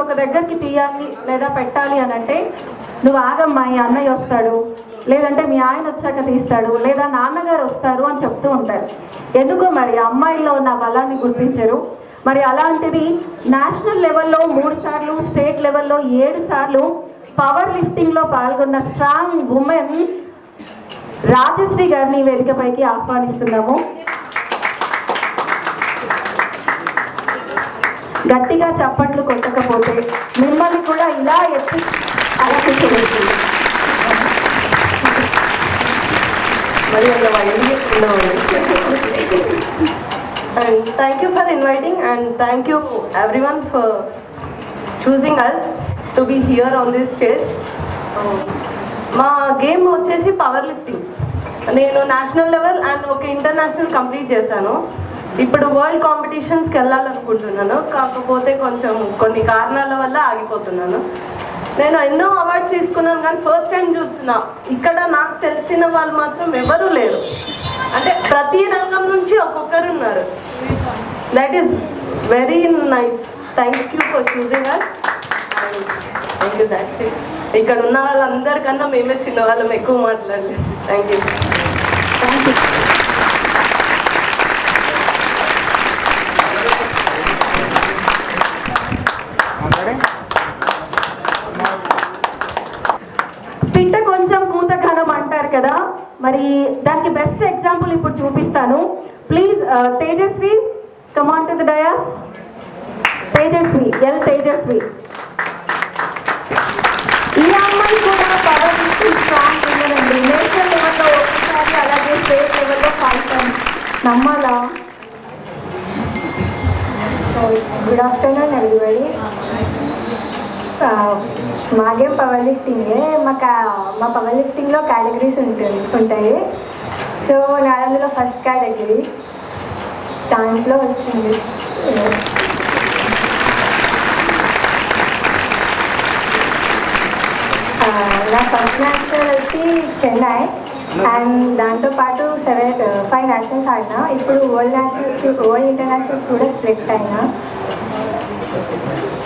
ఒక దగ్గరికి తీయాలి లేదా పెట్టాలి అని అంటే నువ్వు ఆగమ్మా ఈ అన్నయ్య వస్తాడు. లేదంటే మీ ఆయన వచ్చాక తీస్తాడు. లేదా నాన్నగారు వస్తారు అని చెప్తూ ఉంటారు. ఎందుకో మరి అమ్మాయిల్లో ఉన్న బలాన్ని గుర్తించరు. మరి అలాంటిది నేషనల్ లెవెల్లో మూడు సార్లు స్టేట్ లెవెల్లో ఏడు సార్లు పవర్ లిఫ్టింగ్లో పాల్గొన్న స్ట్రాంగ్ ఉమెన్ రాజశ్రీ గారిని వేదికపైకి ఆహ్వానిస్తున్నాము. గట్టిగా చప్పట్లు కొట్టకపోతే మిమ్మల్ని కూడా ఇలా ఎత్తి అలకించవచ్చు మరి అలా వైద్య thank you for inviting and thank you everyone for choosing us to be here on this మా గేమ్ వచ్చేసి పవర్ లిఫ్టింగ్ నేను నేషనల్ లెవెల్ అండ్ ఒక ఇంటర్నేషనల్ కంప్లీట్ చేశాను. ఇప్పుడు వరల్డ్ కాంపిటీషన్స్కి వెళ్ళాలనుకుంటున్నాను. కాకపోతే కొంచెం కొన్ని కారణాల వల్ల ఆగిపోతున్నాను. నేను ఎన్నో అవార్డ్స్ తీసుకున్నాను కానీ ఫస్ట్ టైం చూస్తున్నా. ఇక్కడ నాకు తెలిసిన వాళ్ళు మాత్రం ఎవరూ లేరు. అంటే ప్రతి రంగం నుంచి ఒక్కొక్కరు ఉన్నారు. That is very nice thank you for choosing us thank you that's ఇక్కడ ఉన్న వాళ్ళందరికన్నా మేమే చిన్నవాళ్ళం ఎక్కువ మాట్లాడలేదు. థ్యాంక్ యూ బెస్ట్ ఎగ్జాంపుల్ ఇప్పుడు చూపిస్తాను. Please uh, Tejaswi come on to the dais Tejaswi L Tejaswi. ఈ అమ్మాయి కూడా పవర్ స్ట్రాంగ్ ఉందండి నేషనల్ లెవెల్లో ఒకసారి అలాగే స్టేట్ లెవెల్లో ఫైవ్ నమ్మాలా? గుడ్ ఆఫ్టర్నూన్ ఎవ్రీబడి మాకేం పవర్ లిఫ్టింగే మా మా పవర్ లిఫ్టింగ్లో కేటగిరీస్ ఉంటుంది ఉంటాయి. సో నా అందులో ఫస్ట్ కేటగిరీ. దాంట్లో వచ్చింది. నా ఫస్ట్ నేషనల్ వచ్చి చెన్నై. అండ్ దాంతోపాటు సెవెన్ ఫైవ్ నేషనల్స్ ఆడినా. ఇప్పుడు వరల్డ్ నేషనల్స్కి వరల్డ్ ఇంటర్నేషనల్స్ కూడా సెలెక్ట్ అయినా.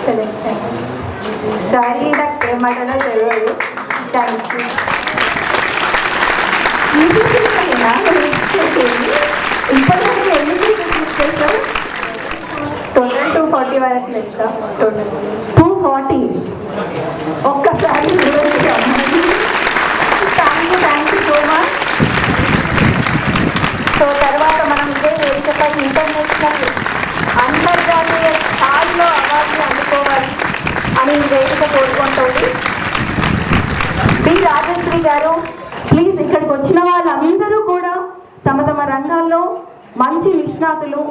సెలెక్ట్ అయినా. సారీ నాకు ఏమాటలో తెలియదు. Thank you total two forty వరకు లెక్క టోటల్ టూ ఫార్టీ ఒక్కసారి thank you thank you so much so తర్వాత మనం ఇదే వేదికపై ఇంటర్నేషనల్ అంతర్జాతీయ స్థాయిలో అవార్డులు అందుకోవాలి అని వేదిక కోరుకుంటుంది బి రాజశ్రీ గారు ఇక్కడికి వచ్చిన వాళ్ళందరూ కూడా తమ తమ రంగాల్లో మంచి నిష్ణాతులు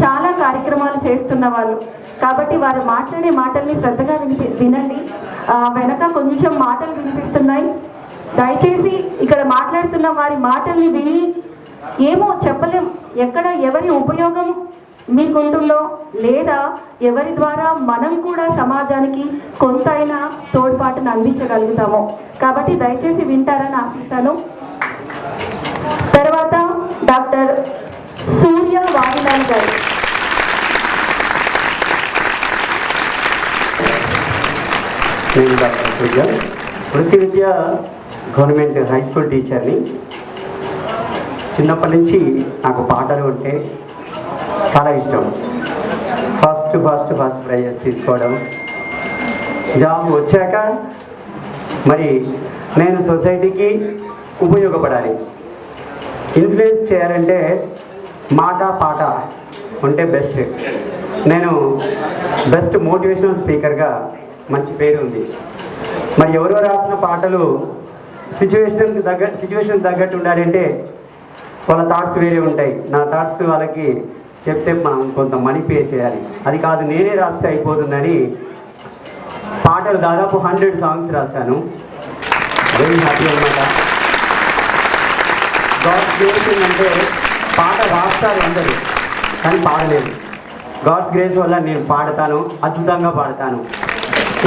చాలా కార్యక్రమాలు చేస్తున్న వాళ్ళు. కాబట్టి వారు మాట్లాడే మాటల్ని శ్రద్ధగా వినిపి వినండి. వెనక కొంచెం మాటలు వినిపిస్తున్నాయి. దయచేసి ఇక్కడ మాట్లాడుతున్న వారి మాటల్ని విని ఏమో చెప్పలేం. ఎక్కడ ఎవరి ఉపయోగం మీకుంటుందో లేదా ఎవరి ద్వారా మనం కూడా సమాజానికి కొంతైనా తోడ్పాటును అందించగలుగుతామో. కాబట్టి దయచేసి వింటారని ఆశిస్తాను. తర్వాత డాక్టర్ సూర్య వారిలాల్ గారు. నేను డాక్టర్ సూర్య. వృత్తి విద్య గవర్నమెంట్ హై స్కూల్ టీచర్ని. చిన్నప్పటి నుంచి నాకు పాటలు అంటే చాలా ఇష్టం. ఫస్ట్ ఫస్ట్ ఫస్ట్ ప్రైజెస్ తీసుకోవడం. జాబ్ వచ్చాక మరి నేను సొసైటీకి ఉపయోగపడాలి. ఇన్ఫ్లుయెన్స్ చేయాలంటే మాట పాట ఉంటే బెస్ట్ నేను బెస్ట్ మోటివేషనల్ స్పీకర్గా మంచి పేరు ఉంది. మరి ఎవరో రాసిన పాటలు సిచ్యువేషన్ తగ్గ సిచ్యువేషన్ తగ్గట్టు ఉండాలంటే వాళ్ళ థాట్స్ వేరే ఉంటాయి. నా థాట్స్ వాళ్ళకి చెప్తే మనం కొంత మనీ పే చేయాలి. అది కాదు నేనే రాస్తే అయిపోతుందని పాటలు దాదాపు హండ్రెడ్ సాంగ్స్ రాశాను. వెరీ హ్యాపీ అనమాట గాడ్స్ గ్రేస్ ఏంటంటే పాట రాస్తారు అందరూ కానీ పాడలేదు. గాడ్స్ గ్రేస్ వల్ల నేను పాడతాను అద్భుతంగా పాడతాను.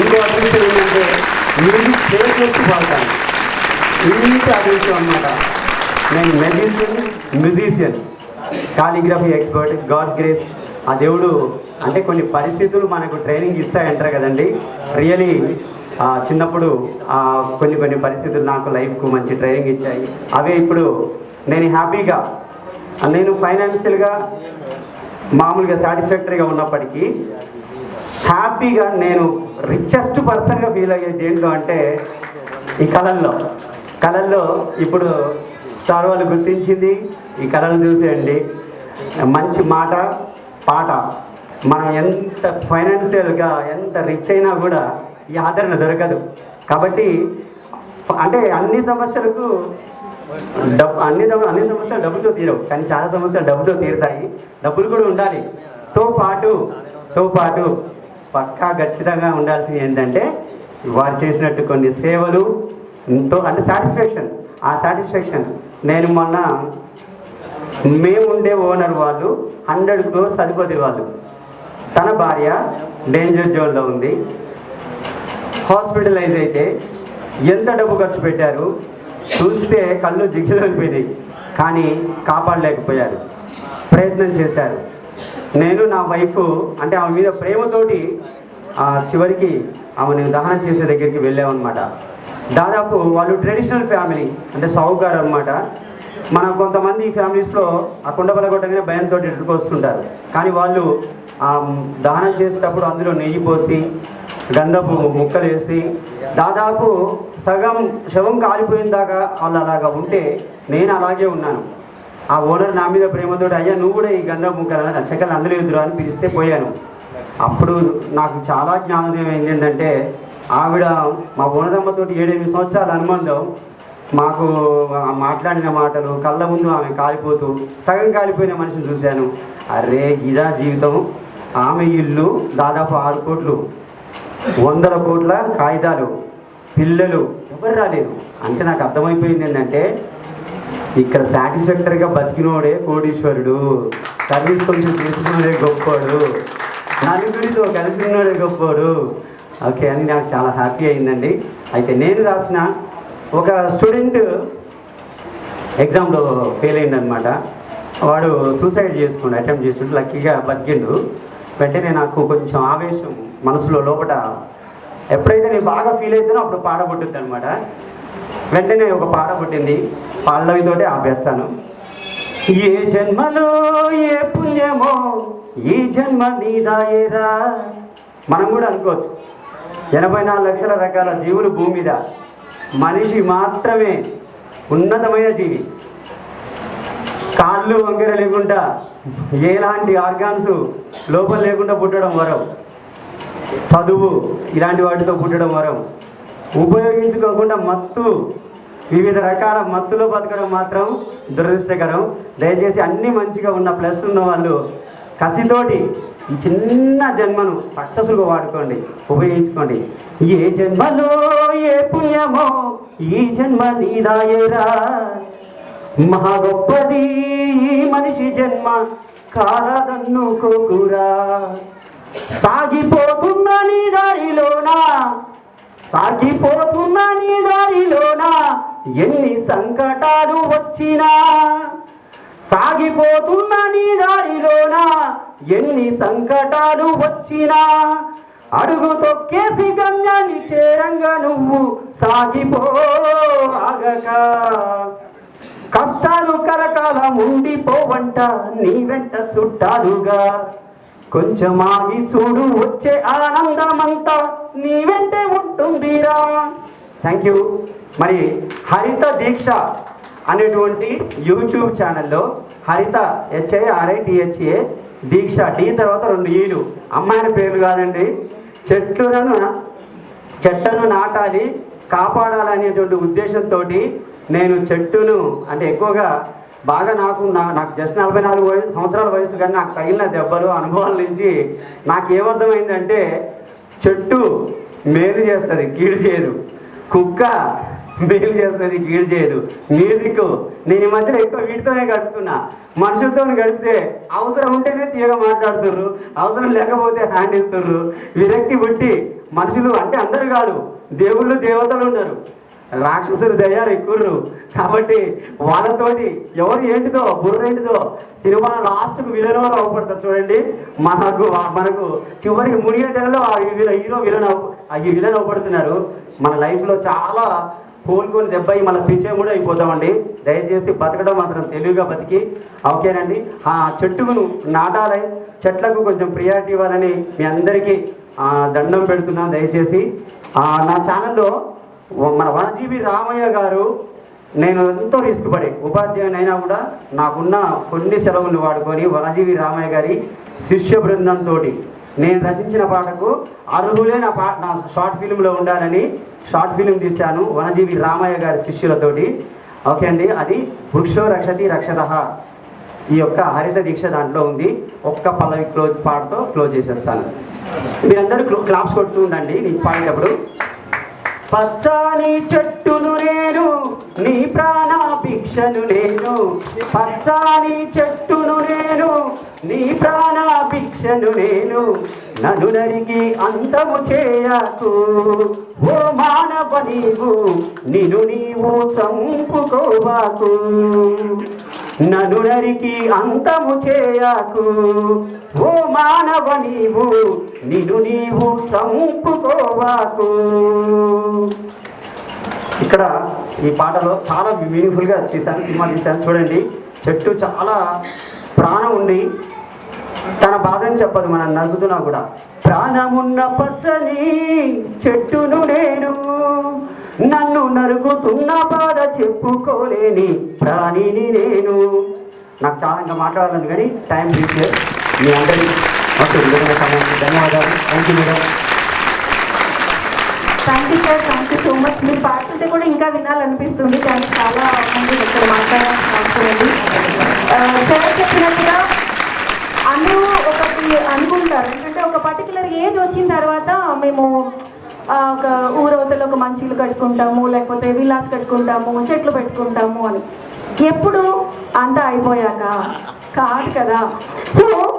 ఇంకో అదృష్టం ఏంటంటే మ్యూజిక్ ప్లే చేసి పాడతాను. ఇంత అదృష్టం అనమాట నేను magician musician calligraphy expert god's grace. ఆ దేవుడు అంటే కొన్ని పరిస్థితులు మనకు ట్రైనింగ్ ఇస్తాయంటారు కదండి. రియలీ చిన్నప్పుడు కొన్ని కొన్ని పరిస్థితులు నాకు లైఫ్కు మంచి ట్రైనింగ్ ఇచ్చాయి. అవే ఇప్పుడు నేను హ్యాపీగా నేను ఫైనాన్షియల్గా మామూలుగా సాటిస్ఫాక్టరీగా ఉన్నప్పటికీ హ్యాపీగా నేను రిచెస్ట్ పర్సన్గా ఫీల్ అయ్యేది దేంట్లో అంటే ఈ కళల్లో. కళల్లో ఇప్పుడు సార్ వాళ్ళు గుర్తించింది ఈ కళలు చూసేయండి. మంచి మాట పాట. మనం ఎంత ఫైనాన్షియల్గా ఎంత రిచ్ అయినా కూడా ఈ ఆదరణ దొరకదు. కాబట్టి అంటే అన్ని సమస్యలకు డబ్బు అన్ని డబ్బులు అన్ని సమస్యలు డబ్బుతో తీరవు. కానీ చాలా సమస్యలు డబ్బుతో తీరుతాయి. డబ్బులు కూడా ఉండాలి. తో పాటు తో పాటు పక్కా ఖచ్చితంగా ఉండాల్సింది ఏంటంటే వారు చేసినట్టు కొన్ని సేవలు ఎంతో అంటే సాటిస్ఫాక్షన్ ఆ సాటిస్ఫాక్షన్ నేను మొన్న మేము ఉండే ఓనర్ వాళ్ళు హండ్రెడ్ క్రోర్స్ అధిపతి వాళ్ళు. తన భార్య డేంజర్ జోన్లో ఉంది. హాస్పిటలైజ్ అయితే ఎంత డబ్బు ఖర్చు పెట్టారు? చూస్తే కళ్ళు జిగ్గిలోనిపోయినాయి కానీ కాపాడలేకపోయారు. ప్రయత్నం చేశారు. నేను నా వైఫ్ అంటే ఆమె మీద ప్రేమతోటి ఆ, చివరికి ఆమెను దహనం చేసే దగ్గరికి వెళ్ళామన్నమాట. దాదాపు వాళ్ళు ట్రెడిషనల్ ఫ్యామిలీ అంటే సావుకారు అనమాట మన కొంతమంది ఫ్యామిలీస్లో ఆ కుండబల కొట్టగానే భయంతో వస్తుంటారు. కానీ వాళ్ళు ఆ, దహనం చేసేటప్పుడు అందులో నెయ్యి పోసి గంధపు ముక్కలు వేసి దాదాపు సగం శవం కాలిపోయిన దాకా వాళ్ళు అలాగా ఉంటే నేను అలాగే ఉన్నాను. ఆ ఓనర్ నా మీద ప్రేమతో అయ్యా నువ్వు కూడా ఈ గంధం ముక్కలు నచ్చకలు అందులో ఎదురు అని పిలిస్తే పోయాను. అప్పుడు నాకు చాలా జ్ఞానోదయం ఏంటంటే ఆవిడ మా ఓనరమ్మతో ఏడెనిమిది సంవత్సరాల అనుబంధం. మాకు మాట్లాడిన మాటలు కళ్ళ ముందు ఆమె కాలిపోతూ సగం కాలిపోయిన మనిషిని చూశాను. అరే గిదా జీవితం. ఆమె ఇల్లు దాదాపు ఆరు కోట్లు వందల కోట్ల కాగితాలు. పిల్లలు ఎవరు రాలేదు? అంటే నాకు అర్థమైపోయింది ఏంటంటే ఇక్కడ సాటిస్ఫాక్టరీగా బతికినోడే కోటీశ్వరుడు సర్వీస్ కొంచెం చేసుకున్నోడే గొప్పోడు నలుగురితో కలిసి ఉన్నాడే గొప్పోడు. ఓకే అని నాకు చాలా హ్యాపీ అయిందండి. అయితే నేను రాసిన ఒక స్టూడెంట్ ఎగ్జామ్లో ఫెయిల్ అయింది అనమాట వాడు సూసైడ్ చేసుకుండు అటెంప్ట్ చేస్తుంటే లక్కీగా బతికిండు. వెంటనే నాకు కొంచెం ఆవేశం మనసులో లోపల ఎప్పుడైతే నేను బాగా ఫీల్ అవుతానో అప్పుడు పాట పుట్టుద్ది అనమాట వెంటనే ఒక పాట పుట్టింది. పాళ్ళవితోటే ఆపేస్తాను. ఏ జన్మలో ఏ పుణ్యమో ఈ జన్మ నీదాయేరా? మనం కూడా అనుకోవచ్చు. ఎనభై నాలుగు లక్షల రకాల జీవులు భూమి మీద మనిషి మాత్రమే ఉన్నతమైన జీవి. కాళ్ళు వంకెర లేకుండా ఎలాంటి ఆర్గాన్స్ లోపల లేకుండా పుట్టడం వరం. చదువు ఇలాంటి వాటితో పుట్టడం వరం. ఉపయోగించుకోకుండా మత్తు వివిధ రకాల మత్తులో బతకడం మాత్రం దురదృష్టకరం. దయచేసి అన్ని మంచిగా ఉన్న ప్లస్ ఉన్న వాళ్ళు కసితోటి ఈ చిన్న జన్మను సక్సెస్ఫుల్గా వాడుకోండి ఉపయోగించుకోండి. ఏ జన్మలో ఏ పుణ్యమో ఈ జన్మ నీదాయేరా. మహా గొప్పది ఈ మనిషి జన్మ కాలదన్నుకోకురా సాగిపోతున్న నీ దారిలోనా? సాగిపోతున్న నీ దారిలోనా? ఎన్ని సంకటాలు వచ్చినా? సాగిపోతున్న నీ దారిలోనా? ఎన్ని సంకటాలు వచ్చినా? అడుగు తొక్కేసి గమ్యాన్ని చేరంగా నువ్వు సాగిపో ఆగక. కష్టాలు కలకాలం ఉండిపోవంట నీ వెంట చుట్టాలుగా. కొంచెం ఆగి చూడు వచ్చే ఆనందమంతా నీ వెంటే ఉంటుందిరా. థ్యాంక్ యూ మరి హరిత దీక్ష అనేటువంటి యూట్యూబ్ ఛానల్లో హరిత హెచ్ఐ ఆర్ఐటిహెచ్ఏ దీక్ష డి తర్వాత రెండు ఈలు. అమ్మాయిల పేర్లు కాదండి. చెట్లను చెట్లను నాటాలి కాపాడాలనేటువంటి ఉద్దేశంతో నేను చెట్టును అంటే ఎక్కువగా బాగా నాకు నా- నాకు జస్ట్ నలభై నాలుగు వయసు సంవత్సరాల వయసు కానీ నాకు తగిలిన దెబ్బలు అనుభవాల నుంచి నాకు ఏమర్థమైందంటే చెట్టు మేలు చేస్తుంది కీడు చేయదు. కుక్క మేలు చేస్తుంది కీడు చేయదు. మ్యూజిక్ నేను ఈ మధ్యన ఎక్కువ వీటితోనే గడుపుతున్నా. మనుషులతో గడిపితే అవసరం ఉంటేనే తీయగా మాట్లాడుతుర్రు అవసరం లేకపోతే హ్యాండ్ ఇస్తుర్రు. విరక్తి పుట్టి మనుషులు అంటే అందరు కాదు దేవుళ్ళు దేవతలు ఉన్నారు రాక్షసులు దయ్యాలు ఎక్కుర్రు కాబట్టి వాళ్ళతోటి ఎవరు ఏంటిదో బుర్ర ఏంటిదో సినిమా లాస్ట్కు విలన్ వాళ్ళు అవ్వబడతారు చూడండి. మనకు మనకు చివరికి మునిగే టైంలో హీరో విలన్ అవ విలన్ అవ్వబడుతున్నారు మన లైఫ్లో చాలా కోలుకొని దెబ్బ అయ్యి మళ్ళీ పిచ్చే కూడా అయిపోతామండి. దయచేసి బతకడం మాత్రం తెలివిగా బతికి. ఓకేనండి. ఆ చెట్టును నాటాలి. చెట్లకు కొంచెం ప్రియారిటీ ఇవ్వాలని మీ అందరికీ దండం పెడుతున్నాను దయచేసి. నా ఛానల్లో మన వనజీవి రామయ్య గారు నేను ఎంతో రిస్క్ పడి ఉపాధ్యాయుని అయినా కూడా నాకున్న కొన్ని సెలవులు వాడుకొని వనజీవి రామయ్య గారి శిష్య బృందంతో నేను రచించిన పాటకు అర్హులే నా పా నా షార్ట్ ఫిల్మ్లో ఉండాలని షార్ట్ ఫిల్మ్ తీశాను వనజీవి రామయ్య గారి శిష్యులతోటి. ఓకే అండి అది వృక్షో రక్షతి రక్షత ఈ యొక్క హరిత దీక్ష దాంట్లో ఉంది. ఒక్క పల్లవి క్లోజ్ పాటతో క్లోజ్ చేసేస్తాను. మీరందరూ క్లాప్స్ కొడుతూ ఉండండి నేను పాడేటప్పుడు. పచ్చని చెట్టును నేను నీ ప్రాణాభిక్షను నేను. పచ్చని చెట్టును నేను నీ ప్రాణాభిక్షను నేను. నన్ను నరికి అంతము చేయకు. ఓ మానవ నీవు నిన్ను నీవు చంపుకోవాకు నన్ను నరికి అంతము చేయకు. ఓ మానవ నీవు నిన్ను నీవు చంపుకోవాకు. ఇక్కడ ఈ పాటలో చాలా మీనింగ్ఫుల్గా చేశాను సినిమా తీశాను చూడండి చెట్టు చాలా ప్రాణం ఉంది. తన బాధని చెప్పదు మనం నలుగుతున్నా కూడా. ప్రాణమున్న పచ్చని చెట్టును నేను నన్ను నరుకుతున్న బాధ చెప్పుకోలేని ప్రాణిని నేను. నాకు చాలా ఇంకా మాట్లాడాలని కానీ టైం తీసుకోలేదు. మీ అందరి ఓకే ధన్యవాదాలు. Thank you madam thank you sir thank you so much మీరు పాడుతుంటే కూడా ఇంకా వినాలనిపిస్తుంది. కానీ చాలా మంది ఇక్కడ మాట్లాడాల్సిన సార్ uh, చెప్పినట్టుగా అందరూ ఒకటి అనుకుంటారు. ఎందుకంటే ఒక పర్టికులర్ ఏజ్ వచ్చిన తర్వాత మేము ఒక ఊరవతలు ఒక మంచులు కట్టుకుంటాము లేకపోతే విలాస్ కట్టుకుంటాము చెట్లు పెట్టుకుంటాము అని. ఎప్పుడు అంతా అయిపోయాక? కాదు కదా. సో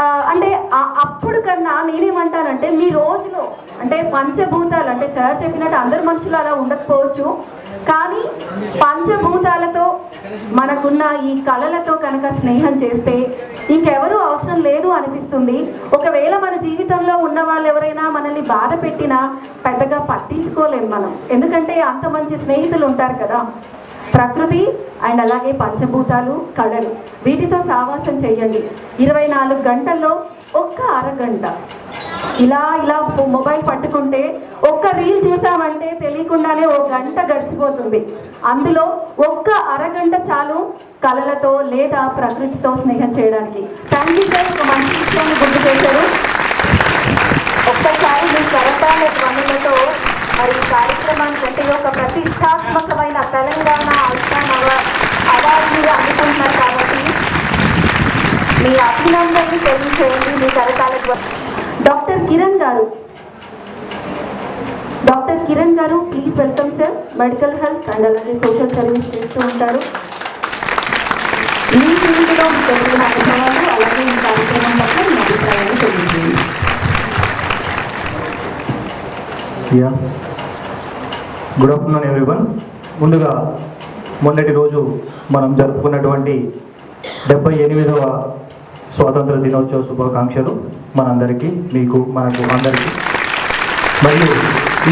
అంటే అప్పుడు కన్నా నేనేమంటానంటే మీ రోజులో అంటే పంచభూతాలు అంటే సార్ చెప్పినట్టు అందరు మనుషులు అలా ఉండకపోవచ్చు కానీ పంచభూతాలతో మనకున్న ఈ కళలతో కనుక స్నేహం చేస్తే ఇంకెవరూ అవసరం లేదు అనిపిస్తుంది. ఒకవేళ మన జీవితంలో ఉన్న వాళ్ళు ఎవరైనా మనల్ని బాధ పెట్టినా పెద్దగా పట్టించుకోలేం మనం. ఎందుకంటే అంత మంచి స్నేహితులు ఉంటారు కదా. ప్రకృతి అండ్ అలాగే పంచభూతాలు కళలు. వీటితో సావాసం చేయండి ఇరవై నాలుగు గంటల్లో ఒక్క అరగంట. ఇలా ఇలా మొబైల్ పట్టుకుంటే ఒక్క రీల్ చూసామంటే తెలియకుండానే ఒక గంట గడిచిపోతుంది. అందులో ఒక్క అరగంట చాలు కళలతో లేదా ప్రకృతితో స్నేహం చేయడానికి. థ్యాంక్ యూ సార్ ఒక మంచి విషయాన్ని గుర్తు చేశారు. ఒక్కసారి మీ కరతాల ధ్వనులతో మరి ఈ కార్యక్రమానికి అంటే ఒక ప్రతిష్టాత్మకమైన తెలంగాణ ఐకాన్ అవార్డు మీరు అందుకుంటున్నారు కాబట్టి మీ అభినందనలు తెలియచేయండి. మీ కరతాల doctor Kiran garu. Doctor Kiran garu please welcome sir medical health and అలాగే సోషల్ సర్వీస్ చేస్తూ ఉంటారు. మీ ఫీల్డ్లో మీకు అనుభవాలు అలాగే ఈ కార్యక్రమం పట్ల మీ అభిప్రాయాలు తెలియజేయండి. యా గుడ్ ఆఫ్టర్నూన్ ఎవ్రీవన్ ముందుగా మొన్నటి రోజు మనం జరుపుకున్నటువంటి డెబ్బై ఎనిమిదవ స్వాతంత్ర దినోత్సవ శుభాకాంక్షలు మనందరికీ మీకు మనకు అందరికీ. మరియు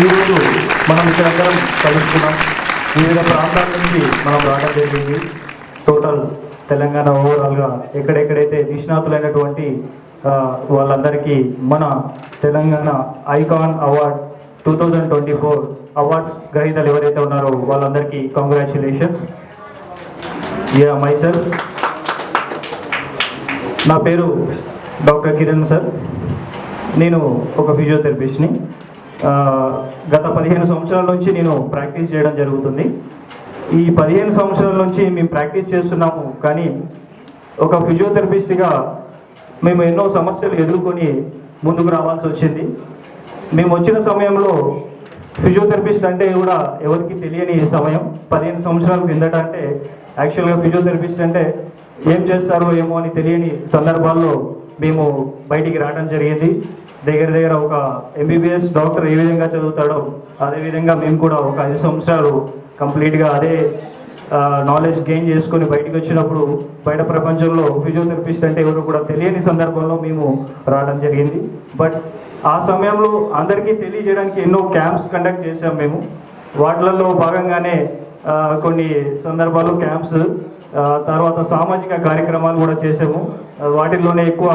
ఈరోజు మనం ఇక్కడందరం కలుసుకున్నాం. వివిధ ప్రాంతాల నుంచి మనం రావడం జరిగింది. టోటల్ తెలంగాణ ఓవరాల్గా ఎక్కడెక్కడైతే నిష్ణాతులైనటువంటి వాళ్ళందరికీ మన Telangana icon award two thousand twenty four awards గ్రహీతలు ఎవరైతే ఉన్నారో వాళ్ళందరికీ కంగ్రాచులేషన్స్ యా మైసెల్ నా పేరు డాక్టర్ కిరణ్ సార్. నేను ఒక ఫిజియోథెరపిస్ట్ని. గత పదిహేను సంవత్సరాల నుంచి నేను ప్రాక్టీస్ చేయడం జరుగుతుంది. ఈ పదిహేను సంవత్సరాల నుంచి మేము ప్రాక్టీస్ చేస్తున్నాము కానీ ఒక ఫిజియోథెరపిస్ట్గా మేము ఎన్నో సమస్యలు ఎదుర్కొని ముందుకు రావాల్సి వచ్చింది. మేము వచ్చిన సమయంలో ఫిజియోథెరపిస్ట్ అంటే కూడా ఎవరికి తెలియని సమయం. పదిహేను సంవత్సరాల కిందట అంటే యాక్చువల్గా ఫిజియోథెరపిస్ట్ అంటే ఏం చేస్తారో ఏమో అని తెలియని సందర్భాల్లో మేము బయటికి రావడం జరిగింది. దగ్గర దగ్గర ఒక ఎంబీబీఎస్ డాక్టర్ ఏ విధంగా చదువుతాడో అదే విధంగా మేము కూడా ఒక ఐదు సంవత్సరాలు కంప్లీట్గా అదే నాలెడ్జ్ గెయిన్ చేసుకొని బయటికి వచ్చినప్పుడు బయట ప్రపంచంలో ఫిజియోథెరపిస్ట్ అంటే ఎవరు కూడా తెలియని సందర్భంలో మేము రావడం జరిగింది. బట్ ఆ సమయంలో అందరికీ తెలియజేయడానికి ఎన్నో క్యాంప్స్ కండక్ట్ చేసాం మేము. వాటిలలో భాగంగానే కొన్ని సందర్భాలు క్యాంప్స్ తర్వాత సామాజిక కార్యక్రమాలు కూడా చేసాము వాటిల్లోనే ఎక్కువ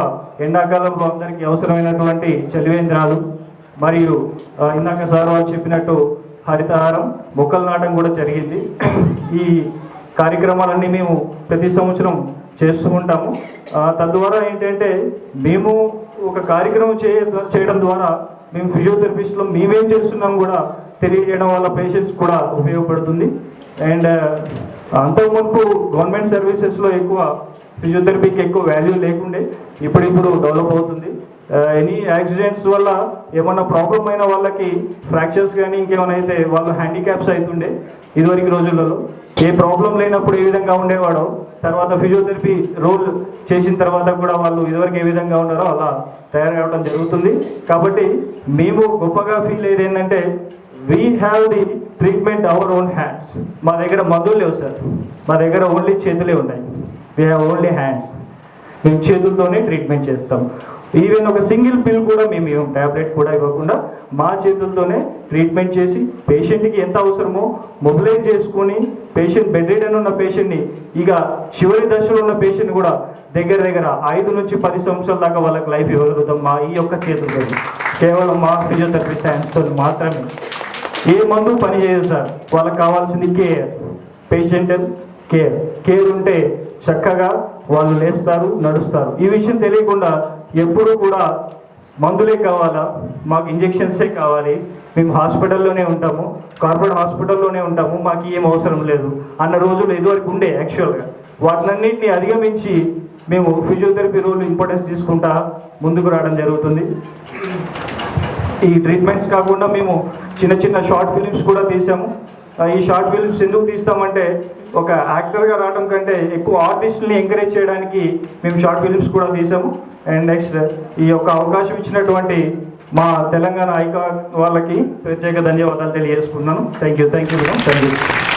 ఎండాకాలంలో అందరికీ అవసరమైనటువంటి చలివేంద్రాలు మరియు ఇందాక సార్ వాళ్ళు చెప్పినట్టు హరితహారం మొక్కలు నాటం కూడా జరిగింది. ఈ కార్యక్రమాలన్నీ మేము ప్రతి సంవత్సరం చేస్తూ ఉంటాము. తద్వారా ఏంటంటే మేము ఒక కార్యక్రమం చేయ చేయడం ద్వారా మేము ఫిజియోథెరపిస్ట్లో మేమేం చేస్తున్నాం కూడా తెలియజేయడం వల్ల పేషెంట్స్ కూడా ఉపయోగపడుతుంది. అండ్ అంతకుముందు గవర్నమెంట్ సర్వీసెస్లో ఎక్కువ ఫిజియోథెరపీకి ఎక్కువ వాల్యూ లేకుండే ఇప్పుడిప్పుడు డెవలప్ అవుతుంది. ఎనీ యాక్సిడెంట్స్ వల్ల ఏమన్నా ప్రాబ్లం అయిన వాళ్ళకి ఫ్రాక్చర్స్ కానీ ఇంకేమైనా అయితే వాళ్ళు హ్యాండిక్యాప్స్ అవుతుండే ఇదివరకు రోజులలో. ఏ ప్రాబ్లం లేనప్పుడు ఏ విధంగా ఉండేవాడో తర్వాత ఫిజియోథెరపీ రోల్ చేసిన తర్వాత కూడా వాళ్ళు ఇదివరకు ఏ విధంగా ఉన్నారో అలా తయారు కావడం జరుగుతుంది. కాబట్టి మేము గొప్పగా ఫీల్ అయ్యేది ఏంటంటే we have the treatment our own hands మా దగ్గర మందులు లేవు సార్ మా దగ్గర ఓన్లీ చేతులే ఉన్నాయి. వీ హ్యావ్ ఓన్లీ హ్యాండ్స్ మేము చేతులతోనే ట్రీట్మెంట్ చేస్తాం. ఈవెన్ ఒక సింగిల్ పిల్ కూడా మేము ఇవ్వం ట్యాబ్లెట్ కూడా ఇవ్వకుండా మా చేతులతోనే ట్రీట్మెంట్ చేసి పేషెంట్కి ఎంత అవసరమో మొబిలైజ్ చేసుకొని పేషెంట్ బెడ్ రిడన్ ఉన్న పేషెంట్ని ఇక చివరి దశలో ఉన్న పేషెంట్ కూడా దగ్గర దగ్గర ఐదు నుంచి పది సంవత్సరాల దాకా వాళ్ళకి లైఫ్ ఇవ్వగలుగుతాం మా ఈ యొక్క చేతులతో కేవలం మా ఫిజియోథెరపిస్ట్ హ్యాండ్స్తో మాత్రమే. ఏ మందు పని చేయదు సార్. వాళ్ళకి కావాల్సింది కేర్ పేషెంట్ కేర్ కేర్ ఉంటే చక్కగా వాళ్ళు లేస్తారు నడుస్తారు. ఈ విషయం తెలియకుండా ఎప్పుడూ కూడా మందులే కావాలా? మాకు ఇంజెక్షన్సే కావాలి. మేము హాస్పిటల్లోనే ఉంటాము. కార్పొరేట్ హాస్పిటల్లోనే ఉంటాము. మాకు ఏం అవసరం లేదు. అన్న రోజులు ఇదివరకు ఉండే యాక్చువల్గా వాటినన్నింటినీ అధిగమించి మేము ఫిజియోథెరపీ రోల్ ఇంపార్టెన్స్ తీసుకుంటా ముందుకు రావడం జరుగుతుంది. ఈ ట్రీట్మెంట్స్ కాకుండా మేము చిన్న చిన్న షార్ట్ ఫిలిమ్స్ కూడా తీసాము. ఈ షార్ట్ ఫిలిమ్స్ ఎందుకు తీస్తామంటే ఒక యాక్టర్గా రావడం కంటే ఎక్కువ ఆర్టిస్ట్ని ఎంకరేజ్ చేయడానికి మేము షార్ట్ ఫిలిమ్స్ కూడా తీసాము. అండ్ నెక్స్ట్ ఈ యొక్క అవకాశం ఇచ్చినటువంటి మా తెలంగాణ ఐకా వాళ్ళకి ప్రత్యేక ధన్యవాదాలు తెలియజేసుకున్నాను thank you thank you madam thank you